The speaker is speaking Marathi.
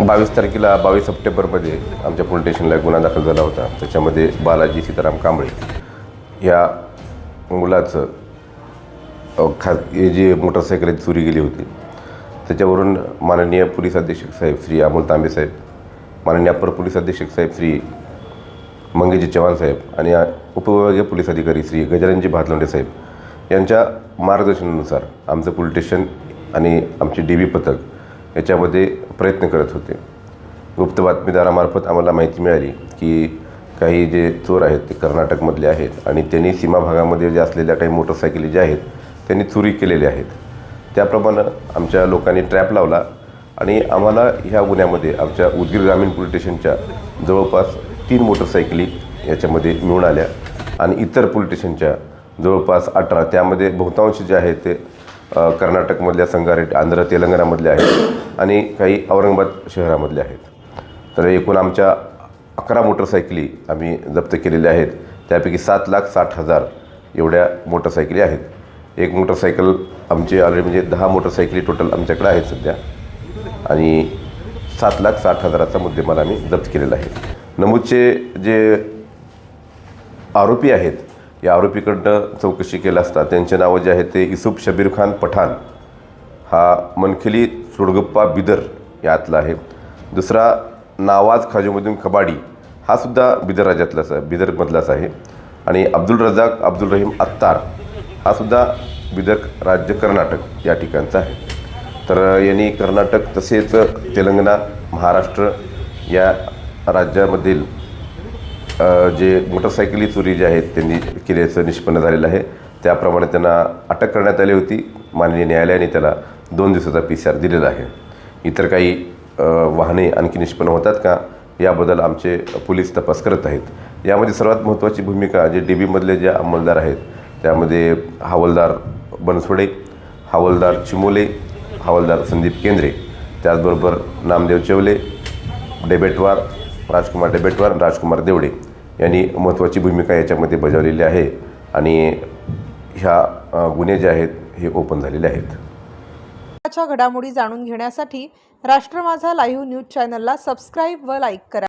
बावीस तारखेला बावीस सप्टेंबरमध्ये आमच्या पोलीस स्टेशनला गुन्हा दाखल झाला होता. त्याच्यामध्ये बालाजी सीताराम कांबळे या मुलाचं अ, खा हे जी मोटरसायकल चोरी गेली होती. त्याच्यावरून माननीय पोलीस अधीक्षक साहेब श्री अमोल तांबे साहेब माननीय अप्पर पोलीस अधीक्षक साहेब श्री मंगेजी चव्हाण साहेब आणि उपविभागीय पोलीस अधिकारी श्री गजाननजी भातलोंडे साहेब यांच्या मार्गदर्शनानुसार आमचं पोलीस स्टेशन आणि आमची डी बी पथक याच्यामध्ये प्रयत्न करत होते. गुप्त बातमीदारामार्फत आम्हाला माहिती मिळाली की काही जे चोर आहेत ते कर्नाटकमधले आहेत आणि त्यांनी सीमा भागामध्ये जे असलेल्या काही मोटरसायकली ज्या आहेत त्यांनी चोरी केलेल्या आहेत. त्याप्रमाणे आमच्या लोकांनी ट्रॅप लावला आणि आम्हाला ह्या गुन्ह्यामध्ये आमच्या उदगीर ग्रामीण पोलीस स्टेशनच्या जवळपास तीन मोटरसायकली याच्यामध्ये मिळून आल्या आणि इतर पोलीस स्टेशनच्या जवळपास अठरा. त्यामध्ये बहुतांश जे आहे ते कर्नाटकमधल्या संगारेट आंध्र तेलंगणामधले आहेत आणि काही औरंगाबाद शहरामधले आहेत. तर एकूण आमच्या अकरा मोटरसायकली आम्ही जप्त केलेल्या आहेत. त्यापैकी सात लाख साठ हजार एवढ्या मोटरसायकली आहेत. एक मोटरसायकल आमचे ऑलरेडी म्हणजे दहा मोटरसायकली टोटल आमच्याकडे आहेत सध्या. आणि सात लाख साठ हजाराचा मुद्देमाल आम्ही जप्त केलेला आहे. नमूदचे जे आरोपी आहेत या आरोपीकडनं चौकशी केलं असता त्यांचे नावं जे आहेत ते इसूफ शबीर खान पठाण हा मनखिली सुडगप्पा बिदर यातला आहे. दुसरा नावाज खाजूमधून कबाडी हा सुद्धा बिदर राज्यातलाच आहे बिदरमधलाच आहे. आणि अब्दुल रजाक अब्दुल रहीम अत्तार हा सुद्धा बिदर राज्य कर्नाटक या ठिकाणचा आहे. तर यांनी कर्नाटक तसेच तेलंगणा महाराष्ट्र या राज्यामधील जे मोटरसायकली चोरी जे आहेत त्यांनी केल्याचं निष्पन्न झालेलं आहे. त्याप्रमाणे त्यांना अटक करण्यात आली होती. माननीय न्यायालयाने त्याला दोन दिवसाचा पी सी आर दिलेला आहे. इतर काही वाहने आणखी निष्पन्न होतात का याबद्दल आमचे पोलीस तपास करत आहेत. यामध्ये सर्वात महत्त्वाची भूमिका जे डी बीमधले जे अंमलदार आहेत त्यामध्ये हवालदार बनसोडे हवालदार चिमोले हवालदार संदीप केंद्रे त्याचबरोबर नामदेव चेवले डेबेटवार राजकुमार डेबेटवार राजकुमार देवडे यांनी महत्त्वाची भूमिका याच्यामध्ये बजावलेली आहे. आणि ह्या गुन्हे जे आहेत हे ओपन झालेले आहेत. घडामोडी जाणून घेण्यासाठी राष्ट्र माझा लाईव्ह न्यूज चॅनलला सबस्क्राईब व लाईक करा.